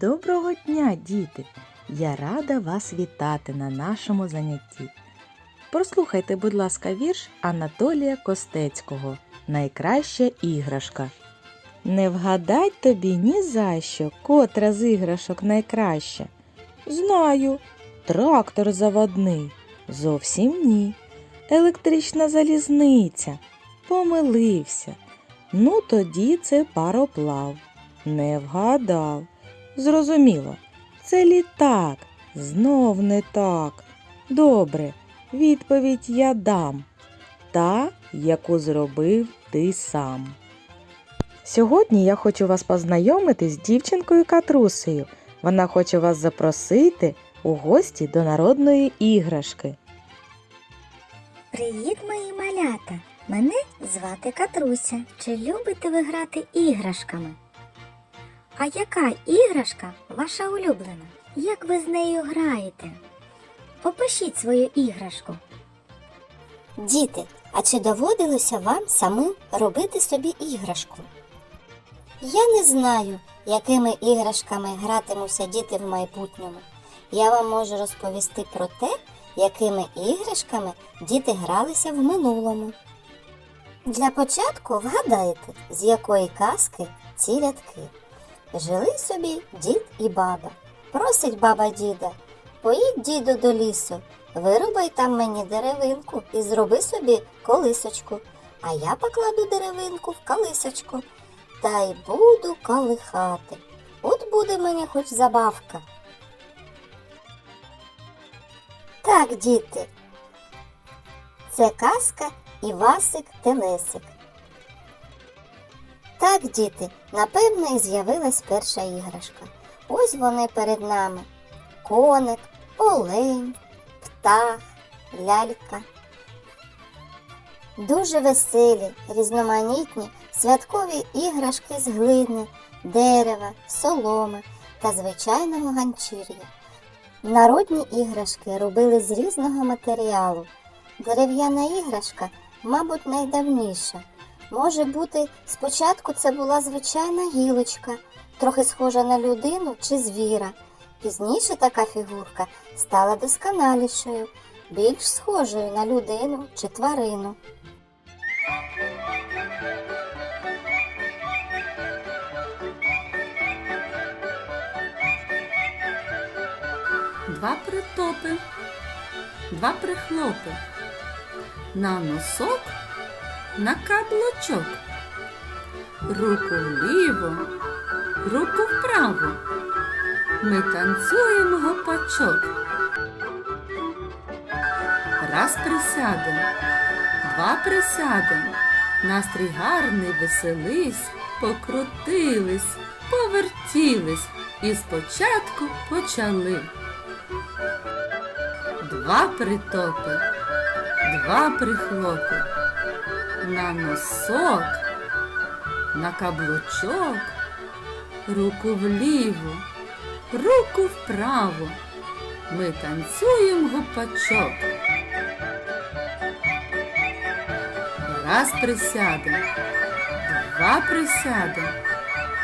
Доброго дня, діти! Я рада вас вітати на нашому занятті. Прослухайте, будь ласка, вірш Анатолія Костецького Найкраща іграшка. Не вгадай тобі ні за що, котра з іграшок найкраща. Знаю, трактор заводний. Зовсім ні. Електрична залізниця. Помилився. Ну, тоді це пароплав. Не вгадав. Зрозуміло, це літак. Знов не так. Добре, відповідь я дам. Та, яку зробив ти сам. Сьогодні я хочу вас познайомити з дівчинкою Катрусею. Вона хоче вас запросити у гості до народної іграшки. Привіт, мої малята! Мене звати Катруся. Чи любите ви грати іграшками? А яка іграшка ваша улюблена? Як ви з нею граєте? Опишіть свою іграшку. Діти, а чи доводилося вам самим робити собі іграшку? Я не знаю, якими іграшками гратимуться діти в майбутньому. Я вам можу розповісти про те, якими іграшками діти гралися в минулому. Для початку вгадайте, з якої казки ці рядки. Жили собі дід і баба. Просить баба діда, поїдь діду до лісу, вирубай там мені деревинку і зроби собі колисочку, а я покладу деревинку в колисочку та й буду колихати. От буде мені хоч забавка. Так, діти, це казка Івасик Телесик. Так, діти, напевно, і з'явилась перша іграшка. Ось вони перед нами. Коник, олень, птах, лялька. Дуже веселі, різноманітні святкові іграшки з глини, дерева, соломи та звичайного ганчір'я. Народні іграшки робили з різного матеріалу. Дерев'яна іграшка, мабуть, найдавніша. Може бути, спочатку це була звичайна гілочка, трохи схожа на людину чи звіра. Пізніше така фігурка стала досконалішою, більш схожою на людину чи тварину. Два притопи, два прихлопи. На носок, на каблучок. Руку вліво, руку вправо. Ми танцюємо гопачок. Раз присядем, два присядем. Настрій гарний веселись, покрутились, повертілись і спочатку почали. Два притопи, два прихлопи, на носок, на каблучок, руку вліво, руку вправо. Ми танцюємо гупачок. Раз присядем, два присядем,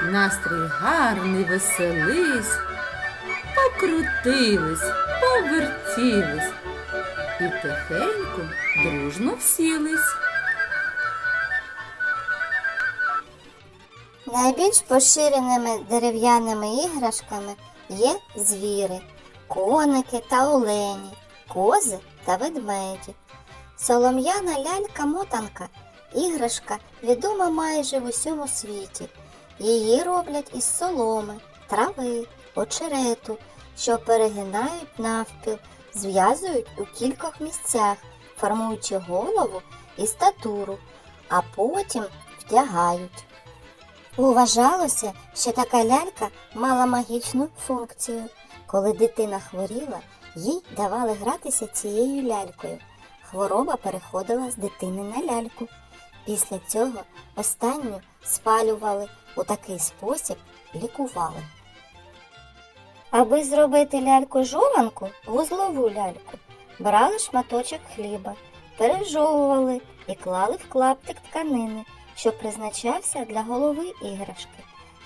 настрій гарний веселись, покрутились, повертілись і тихенько дружно всілись. Найбільш поширеними дерев'яними іграшками є звіри, коники та олені, кози та ведмеді. Солом'яна лялька-мотанка іграшка відома майже в усьому світі. Її роблять із соломи, трави, очерету, що перегинають навпіл, зв'язують у кількох місцях, формуючи голову і статуру, а потім вдягають. Вважалося, що така лялька мала магічну функцію. Коли дитина хворіла, їй давали гратися цією лялькою. Хвороба переходила з дитини на ляльку. Після цього останню спалювали у такий спосіб лікували. Аби зробити ляльку жованку, вузлову ляльку, брали шматочок хліба, пережовували і клали в клаптик тканини, що призначався для голови іграшки,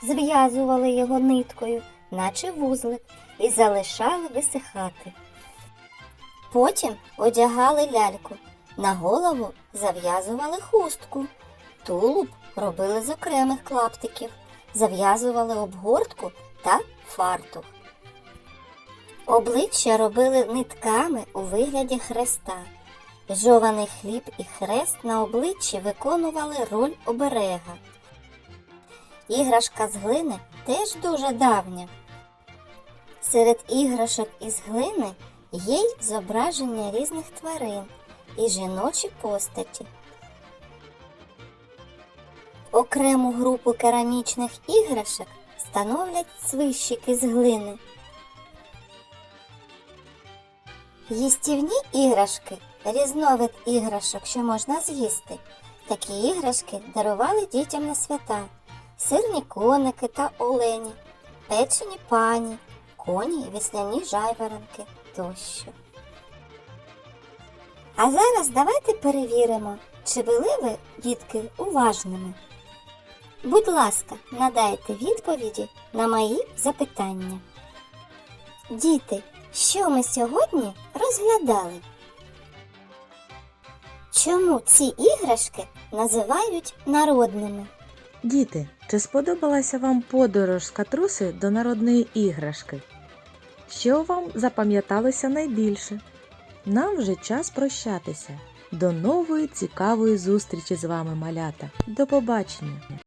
зв'язували його ниткою наче вузлик, і залишали висихати. Потім одягали ляльку, на голову зав'язували хустку, тулуб робили з окремих клаптиків, зав'язували обгортку та фартух. Обличчя робили нитками у вигляді хреста. Жований хліб і хрест на обличчі виконували роль оберега. Іграшка з глини теж дуже давня. Серед іграшок із глини є й зображення різних тварин і жіночі постаті. Окрему групу керамічних іграшок становлять свищики з глини. Їстівні іграшки різновид іграшок, що можна з'їсти. Такі іграшки дарували дітям на свята, сирні коники та олені, печені пані, коні і весняні жайворонки тощо. А зараз давайте перевіримо, чи були ви, дітки, уважними. Будь ласка, надайте відповіді на мої запитання. Діти, що ми сьогодні розглядали? Чому ці іграшки називають народними? Діти, чи сподобалася вам подорож з катруси до народної іграшки? Що вам запам'яталося найбільше? Нам вже час прощатися. До нової цікавої зустрічі з вами, малята. До побачення!